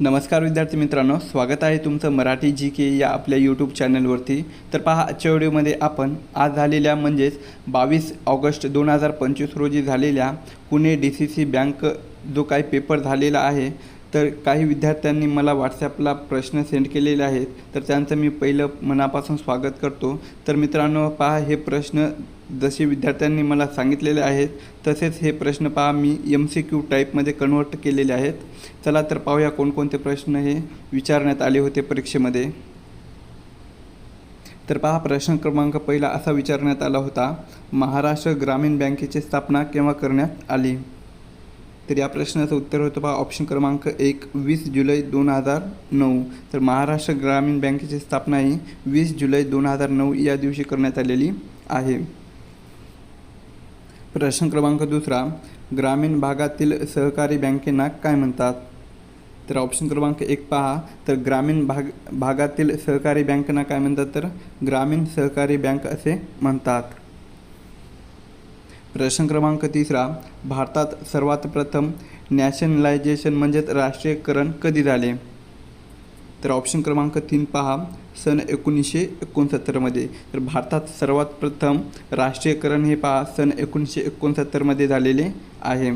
नमस्कार विद्यार्थी मित्रांनो स्वागत आहे तुमचं मराठी जी के या आपल्या यूट्यूब चॅनलवरती तर पहा आजच्या व्हिडिओमध्ये आपण आज झालेल्या म्हणजेच बावीस ऑगस्ट दोन हजार पंचवीस रोजी झालेल्या Pune D C C bank जो काही पेपर झालेला आहे तर काही विद्यार्थ्यांनी मला व्हॉट्सॲपला प्रश्न सेंड केलेले आहेत. तर त्यांचं मी पहिलं मनापासून स्वागत करतो. तर मित्रांनो पहा हे प्रश्न जसे विद्यार्थ्यांनी मला सांगितलेले आहेत तसेच हे प्रश्न पहा मी एम सी क्यू टाईपमध्ये कन्वर्ट केलेले आहेत. चला तर पाहूया कोणकोणते प्रश्न हे विचारण्यात आले होते परीक्षेमध्ये. तर पहा प्रश्न क्रमांक पहिला असा विचारण्यात आला होता महाराष्ट्र ग्रामीण बँकेची स्थापना केव्हा करण्यात आली? तर या प्रश्नाचं उत्तर होतं पहा ऑप्शन क्रमांक एक वीस जुलै दोन हजार नऊ. तर महाराष्ट्र ग्रामीण बँकेची स्थापना ही वीस जुलै दोन हजार नऊ या दिवशी करण्यात आलेली आहे. प्रश्न क्रमांक दुसरा ग्रामीण भागातील सहकारी बँकेना काय म्हणतात? तर ऑप्शन क्रमांक एक पहा. तर ग्रामीण भाग भागातील सहकारी बँकेना काय म्हणतात? तर ग्रामीण सहकारी बँक असे म्हणतात. प्रश्न क्रमांक तिसरा भारतात सर्वात प्रथम नॅशनलायझेशन म्हणजेच राष्ट्रीयकरण कधी झाले? तर ऑप्शन क्रमांक तीन पहा. सन एकोणीसशे एकोणसत्तरमध्ये तर भारतात सर्वात प्रथम राष्ट्रीयकरण हे पहा. सन एकोणीसशे एकोणसत्तरमध्ये झालेले आहे.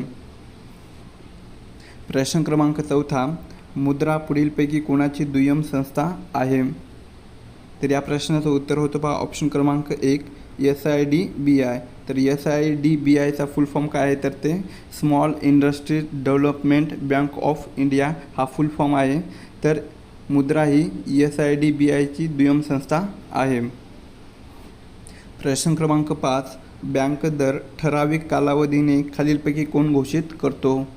प्रश्न क्रमांक चौथा. मुद्रा पुढीलपैकी कोणाची दुय्यम संस्था आहे? तर या प्रश्नाचं उत्तर होतं पहा. ऑप्शन क्रमांक एक S I D B I तर एस आय डी बी आयचा फुल फॉर्म काय आहे? तर ते small industry development bank of India हा फुल फॉर्म आहे. तर मुद्रा ही एस आय डी बी आयची दुय्यम संस्था आहे. प्रश्न क्रमांक पाच बँक दर ठराविक कालावधीने खालीलपैकी कोण घोषित करतो?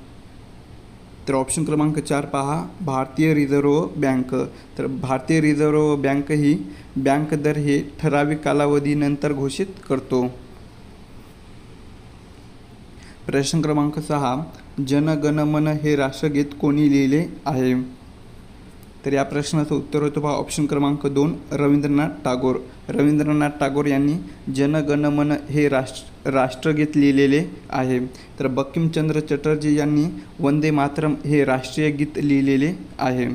तर ऑप्शन क्रमांक चार पहा भारतीय रिझर्व्ह बँक. तर भारतीय रिझर्व्ह बँक ही बँक दर हे ठराविक कालावधीनंतर घोषित करतो. प्रश्न क्रमांक सहा जनगणमन मन हे राष्ट्रगीत कोणी लिहिले आहे? तर या प्रश्नाचं उत्तर होतं पहा ऑप्शन क्रमांक दोन रवींद्रनाथ टागोर. रवींद्रनाथ टागोर यांनी जन गण मन हे राष्ट्र राष्ट्रगीत लिहिलेले आहे. तर बंकिमचंद्र चटर्जी यांनी वंदे मातरम हे राष्ट्रीय गीत लिहिलेले आहे.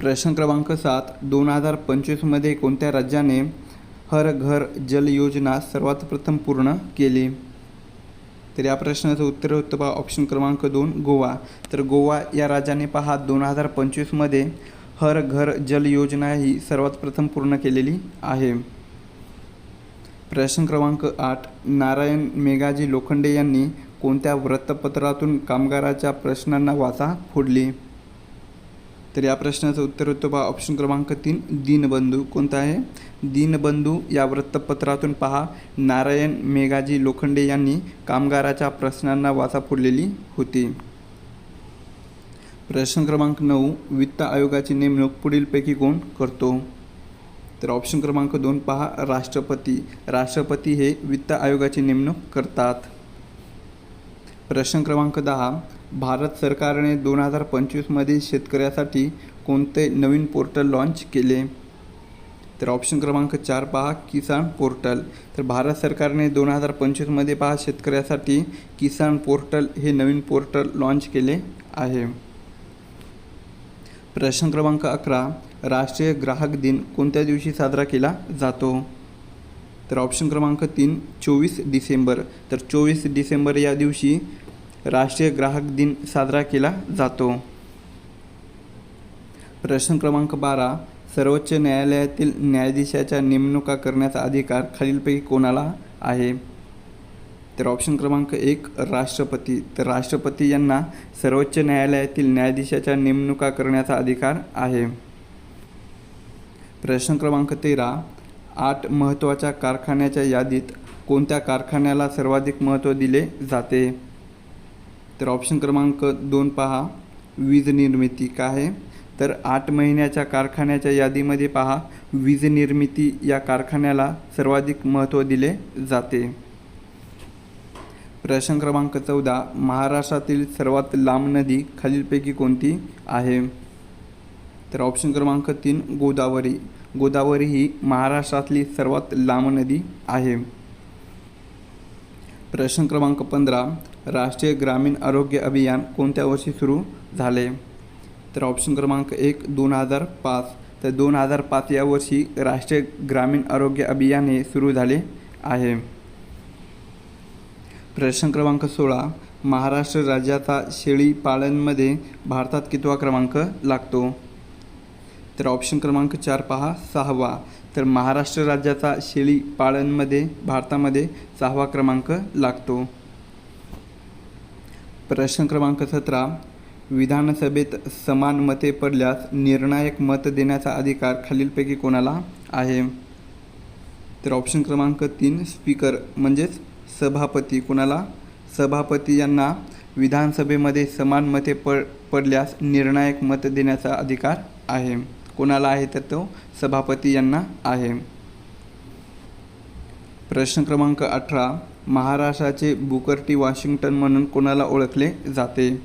प्रश्न क्रमांक सात दोन हजार पंचवीसमध्ये कोणत्या राज्याने हर घर जल योजना सर्वात प्रथम पूर्ण केली? तर या प्रश्नाचं उत्तर होतं बा ऑप्शन क्रमांक दोन गोवा. तर गोवा या राज्याने पहा दोन हजार पंचवीसमध्ये हर घर जल योजना ही सर्वात प्रथम पूर्ण केलेली आहे. प्रश्न क्रमांक आठ नारायण मेघाजी लोखंडे यांनी कोणत्या वृत्तपत्रातून कामगाराच्या प्रश्नांना वाचा फोडली? तर या प्रश्नाचं उत्तर होतं बा ऑप्शन क्रमांक तीन दीनबंधू. कोणता आहे? दीनबंधू या वृत्तपत्रातून पहा. नारायण मेघाजी लोखंडे यांनी कामगाराच्या प्रश्नांना वाचा फोडलेली होती. प्रश्न क्रमांक नऊ वित्त आयोगाची नेमणूक पुढीलपैकी कोण करतो? तर ऑप्शन क्रमांक दोन पहा राष्ट्रपती. राष्ट्रपती हे वित्त आयोगाची नेमणूक करतात. प्रश्न क्रमांक दहा भारत सरकारने दोन हजार पंचवीसमध्ये शेतकऱ्यासाठी कोणते नवीन पोर्टल लॉन्च केले? तर ऑप्शन क्रमांक चार पहा किसान पोर्टल. तर भारत सरकारने दोन हजार पंचवीसमध्ये पहा शेतकऱ्यासाठी किसान पोर्टल हे नवीन पोर्टल लॉन्च केले आहे. प्रश्न क्रमांक अकरा राष्ट्रीय ग्राहक दिन कोणत्या दिवशी साजरा केला जातो? तर ऑप्शन क्रमांक तीन चोवीस डिसेंबर. तर चोवीस डिसेंबर या दिवशी राष्ट्रीय ग्राहक दिन साजरा केला जातो. प्रश्न क्रमांक बारा. सर्वोच्च न्यायालयातील न्यायाधीशाच्या नेमणुका करण्याचा अधिकार खालीलपैकी कोणाला आहे? तर ऑप्शन क्रमांक एक राष्ट्रपती. तर राष्ट्रपती यांना सर्वोच्च न्यायालयातील न्यायाधीशाच्या नेमणुका करण्याचा अधिकार आहे. प्रश्न क्रमांक तेरा. आठ महत्त्वाच्या कारखान्याच्या यादीत कोणत्या कारखान्याला सर्वाधिक महत्त्व दिले जाते? तर ऑप्शन क्रमांक दोन पहा. वीज निर्मिती काय आहे? तर आठ महिन्याच्या कारखान्याच्या यादीमध्ये पहा. वीज निर्मिती या कारखान्याला सर्वाधिक महत्त्व दिले जाते. प्रश्न क्रमांक चौदा. महाराष्ट्रातील सर्वात लांब नदी खालीलपैकी कोणती आहे? तर ऑप्शन क्रमांक तीन गोदावरी. गोदावरी ही महाराष्ट्रातली सर्वात लांब नदी आहे. प्रश्न क्रमांक पंधरा राष्ट्रीय ग्रामीण आरोग्य अभियान कोणत्या वर्षी सुरू झाले? तर ऑप्शन क्रमांक एक दोन हजार पाच. तर दोन हजार पाच या वर्षी राष्ट्रीय ग्रामीण आरोग्य अभियान हे सुरू झाले आहे. प्रश्न क्रमांक सोळा महाराष्ट्र राज्याचा शेळी पालनमध्ये भारतात कितवा क्रमांक लागतो? तर ऑप्शन क्रमांक चार पहा सहावा. तर महाराष्ट्र राज्याचा शेळी पालनमध्ये भारतामध्ये सहावा क्रमांक लागतो. प्रश्न क्रमांक सतरा. विधानसभेत समान मते पडल्यास निर्णायक मत देण्याचा अधिकार खालीलपैकी कोणाला आहे? तर ऑप्शन क्रमांक तीन स्पीकर म्हणजेच सभापती कोणाला? सभापती यांना विधानसभेमध्ये समान मते पड पडल्यास निर्णायक मत देण्याचा अधिकार आहे. कोणाला आहे तर तो सभापती यांना आहे. प्रश्न क्रमांक अठरा. महाराष्ट्राचे बुकर्टी वॉशिंग्टन म्हणून कोणाला ओळखले जाते?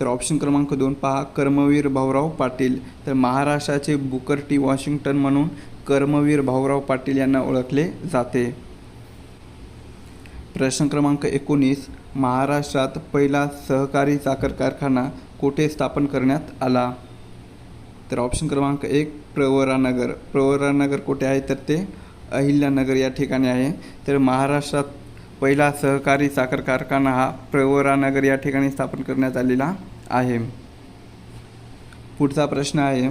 तर ऑप्शन क्रमांक दोन पहा. कर्मवीर भाऊराव पाटील. तर महाराष्ट्राचे बुकर्टी वॉशिंग्टन म्हणून कर्मवीर भाऊराव पाटील यांना ओळखले जाते. प्रश्न क्रमांक एकोणीस. महाराष्ट्रात पहिला सहकारी साखर कारखाना कोठे स्थापन करण्यात आला? तर ऑप्शन क्रमांक एक प्रवरानगर प्रवरानगर कुठे आहे? तर ते अहिल्यानगर या ठिकाणी आहे. तर महाराष्ट्रात पहिला सहकारी साखर कारखाना हा प्रवरानगर या ठिकाणी स्थापन करण्यात आलेला आहे. पुढचा प्रश्न आहे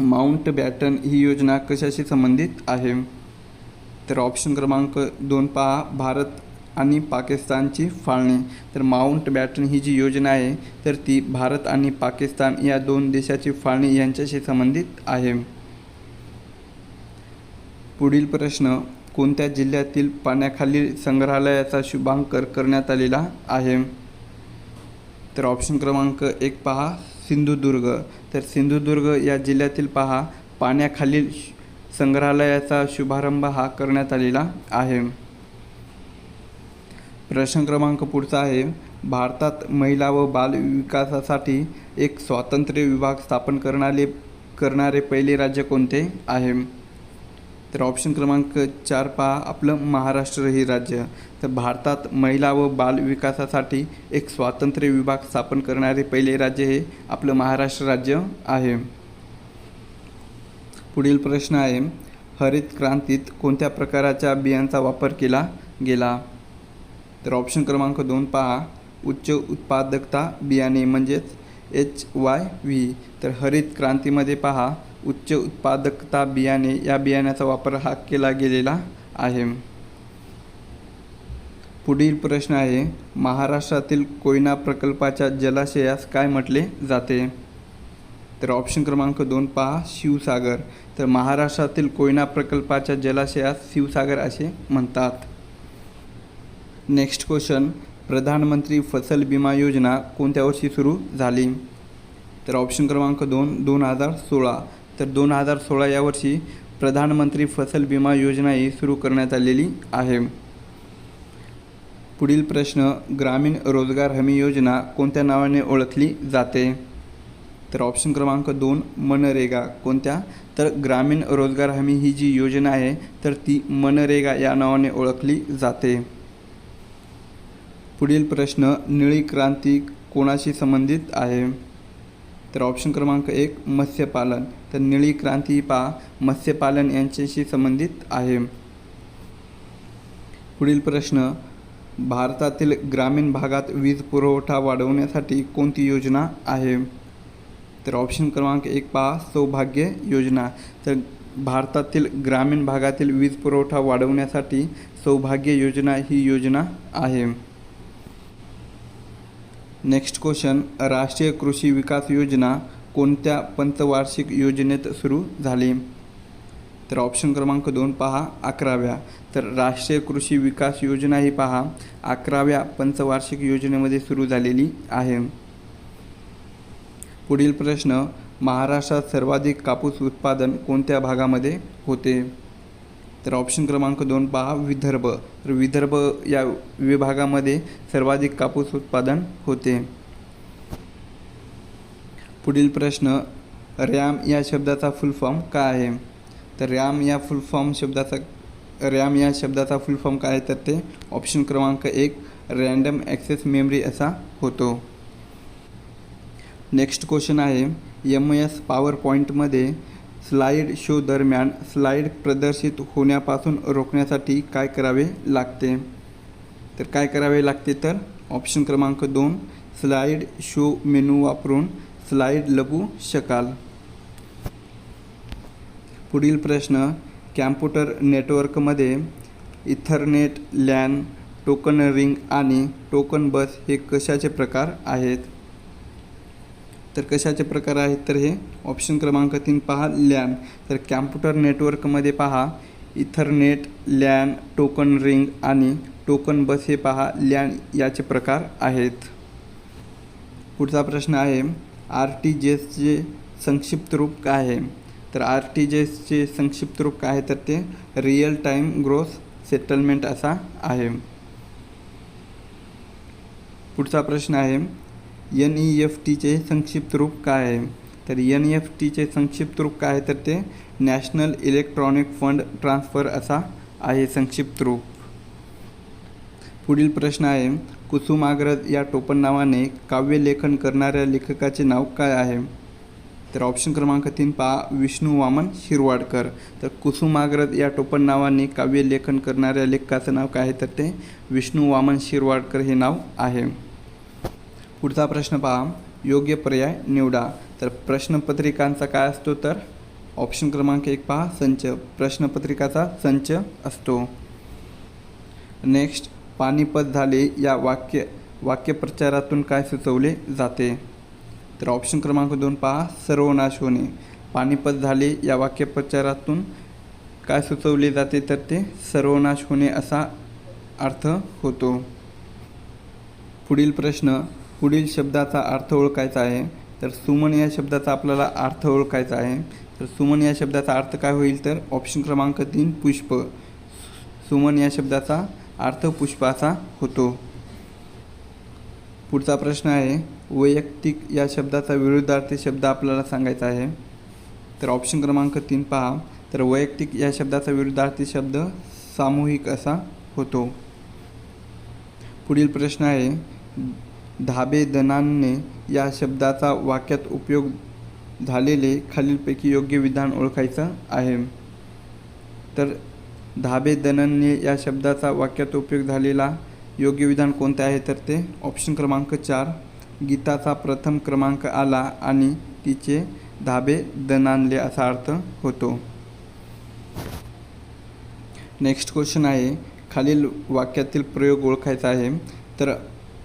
माउंट बॅटन ही योजना कशाशी संबंधित आहे? तर ऑप्शन क्रमांक दोन पहा भारत आणि पाकिस्तानची फाळणी. तर माउंट बॅटन ही जी योजना आहे तर ती भारत आणि पाकिस्तान या दोन देशाची फाळणी यांच्याशी संबंधित आहे. पुढील प्रश्न कोणत्या जिल्ह्यातील पाण्याखालील संग्रहालयाचा शुभांकर करण्यात आलेला आहे? तर ऑप्शन क्रमांक एक पहा सिंधुदुर्ग. तर सिंधुदुर्ग या जिल्ह्यातील पहा पाण्याखालील संग्रहालयाचा शुभारंभ हा करण्यात आलेला आहे. प्रश्न क्रमांक पुढचा आहे. भारतात महिला व बाल विकासासाठी एक स्वातंत्र्य विभाग स्थापन करणारे करणारे पहिले राज्य कोणते आहे? तर ऑप्शन क्रमांक चार पहा. आपलं महाराष्ट्र हे राज्य. तर भारतात महिला व बाल विकासासाठी एक स्वातंत्र्य विभाग स्थापन करणारे पहिले राज्य हे आपलं महाराष्ट्र राज्य आहे. पुढील प्रश्न आहे. हरित क्रांतीत कोणत्या प्रकाराच्या बियांचा वापर केला गेला? तर ऑप्शन क्रमांक दोन पहा. उच्च उत्पादकता बियाणे म्हणजेच एच वाय व्ही तर हरित क्रांतीमध्ये पहा. उच्च उत्पादकता बियाणे या बियाण्याचा वापर हा केला गेलेला आहे. पुढील प्रश्न आहे महाराष्ट्रातील कोयना प्रकल्पाच्या जलाशयास काय म्हटले जाते? तर ऑप्शन क्रमांक दोन पहा शिवसागर. तर महाराष्ट्रातील कोयना प्रकल्पाच्या जलाशयास शिवसागर असे म्हणतात. नेक्स्ट क्वेश्चन प्रधानमंत्री फसल विमा योजना कोणत्या वर्षी सुरू झाली? तर ऑप्शन क्रमांक दोन दोन हजार सोळा. तर दोन हजार सोळा या वर्षी प्रधानमंत्री फसल विमा योजना ही सुरू करण्यात आलेली आहे. पुढील प्रश्न. ग्रामीण रोजगार हमी योजना कोणत्या नावाने ओळखली जाते? तर ऑप्शन क्रमांक दोन मनरेगा. कोणत्या? तर ग्रामीण रोजगार हमी ही जी योजना आहे तर ती मनरेगा या नावाने ओळखली जाते. पुढील प्रश्न निळी क्रांती कोणाशी संबंधित आहे? तर ऑप्शन क्रमांक एक मत्स्यपालन. तर निळी क्रांती पा मत्स्यपालन यांच्याशी संबंधित आहे. पुढील प्रश्न भारतातील ग्रामीण भागात वीज पुरवठा वाढवण्यासाठी कोणती योजना आहे? तर ऑप्शन क्रमांक एक पहा सौभाग्य योजना. तर भारतातील ग्रामीण भागातील वीज पुरवठा वाढवण्यासाठी सौभाग्य योजना ही योजना आहे. नेक्स्ट क्वेश्चन राष्ट्रीय कृषी विकास योजना कोणत्या पंचवार्षिक योजनेत सुरू झाली? तर ऑप्शन क्रमांक दोन पहा अकराव्या. तर राष्ट्रीय कृषी विकास योजना ही पहा अकराव्या पंचवार्षिक योजनेमध्ये सुरू झालेली आहे. पुढील प्रश्न महाराष्ट्रात सर्वाधिक कापूस उत्पादन कोणत्या भागामध्ये होते? तर ऑप्शन क्रमांक दोन पहा विदर्भ. तर विदर्भ या विभागामध्ये सर्वाधिक कापूस उत्पादन होते. पुढील प्रश्न रॅम या शब्दाचा फुल फॉर्म काय आहे? तर रॅम या फुल फॉर्म शब्दाचा रॅम या शब्दाचा फुल फॉर्म काय आहे? तर ते ऑप्शन क्रमांक एक रँडम ॲक्सेस मेमरी असा होतो. नेक्स्ट क्वेश्चन आहे एम एस पॉवर पॉईंटमध्ये स्लाईड शो दरम्यान स्लाईड प्रदर्शित होण्यापासून रोखण्यासाठी काय करावे लागते? तर काय करावे लागते तर ऑप्शन क्रमांक दोन स्लाईड शो मेनू वापरून स्लाईड लपू शकाल. पुढील प्रश्न कॅम्प्युटर नेटवर्कमध्ये इथरनेट लॅन टोकन रिंग आणि टोकन बस हे कशाचे प्रकार आहेत? तर कशाचे प्रकार आहेत? तर हे ऑप्शन क्रमांक तीन पहा लॅन तर कॅम्प्युटर नेटवर्कमध्ये पहा इथरनेट लॅन टोकन रिंग आणि टोकन बस हे पहा लॅन याचे प्रकार आहेत. पुढचा प्रश्न आहे आर टी जी एसचे संक्षिप्त रूप काय आहे? तर आर टी जी एसचे संक्षिप्त रूप काय आहे? तर ते रिअल टाईम ग्रोथ सेटलमेंट असा आहे. पुढचा प्रश्न आहे एन ई एफ टीचे संक्षिप्त रूप काय आहे? तर एन ई एफ टीचे संक्षिप्त रूप काय आहे? तर ते नॅशनल इलेक्ट्रॉनिक फंड ट्रान्सफर असा आहे संक्षिप्त रूप. पुढील प्रश्न आहे कुसुमाग्रज या टोपण नावाने काव्यलेखन करणाऱ्या लेखकाचे नाव काय आहे? तर ऑप्शन क्रमांक तीन पहा विष्णू वामन शिरवाडकर. तर कुसुमाग्रज या टोपण नावाने काव्यलेखन करणाऱ्या लेखकाचं नाव काय आहे? तर ते विष्णू वामन शिरवाडकर हे नाव आहे. पुढचा प्रश्न पहा. योग्य पर्याय निवडा. तर प्रश्नपत्रिकांचा काय असतो? तर ऑप्शन क्रमांक एक पहा. संच. प्रश्नपत्रिकाचा संच असतो. नेक्स्ट पानिपत झाले या वाक्य वाक्यप्रचारातून काय सुचवले जाते? तर ऑप्शन क्रमांक दोन पहा. सर्वनाश होणे. पानिपत झाले या वाक्यप्रचारातून काय सुचवले जाते? तर ते सर्वनाश होणे असा अर्थ होतो. पुढील प्रश्न पुढील शब्दाचा अर्थ ओळखायचा आहे. तर सुमन या शब्दाचा आपल्याला अर्थ ओळखायचा आहे. तर सुमन या शब्दाचा अर्थ काय होईल तर ऑप्शन क्रमांक तीन पुष्प. सुमन या शब्दाचा अर्थ पुष्पाचा होतो. पुढचा प्रश्न आहे वैयक्तिक या शब्दाचा विरुद्धार्थी शब्द आपल्याला सांगायचा आहे. तर ऑप्शन क्रमांक तीन पहा. तर वैयक्तिक या शब्दाचा विरुद्धार्थी शब्द सामूहिक असा होतो. पुढील प्रश्न आहे धाबेदनाने या शब्दाचा वाक्यात उपयोग झालेले खालीलपैकी योग्य विधान ओळखायचं आहे. तर धाबेदनने या शब्दाचा वाक्यात उपयोग झालेला योग्य विधान कोणते आहे? तर ते ऑप्शन क्रमांक चार गीताचा प्रथम क्रमांक आला आणि तिचे धाबे दणानले असा अर्थ होतो. नेक्स्ट क्वेश्चन आहे खालील वाक्यातील प्रयोग ओळखायचा आहे. तर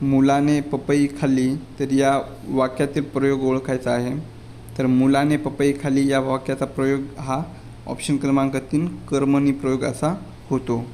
मुलाने पपई खाल्ली तर या वाक्यातील प्रयोग ओळखायचा आहे. तर मुलाने पपई खाली या वाक्याचा प्रयोग हा ऑप्शन क्रमांक तीन कर्मणी प्रयोग असा होतो.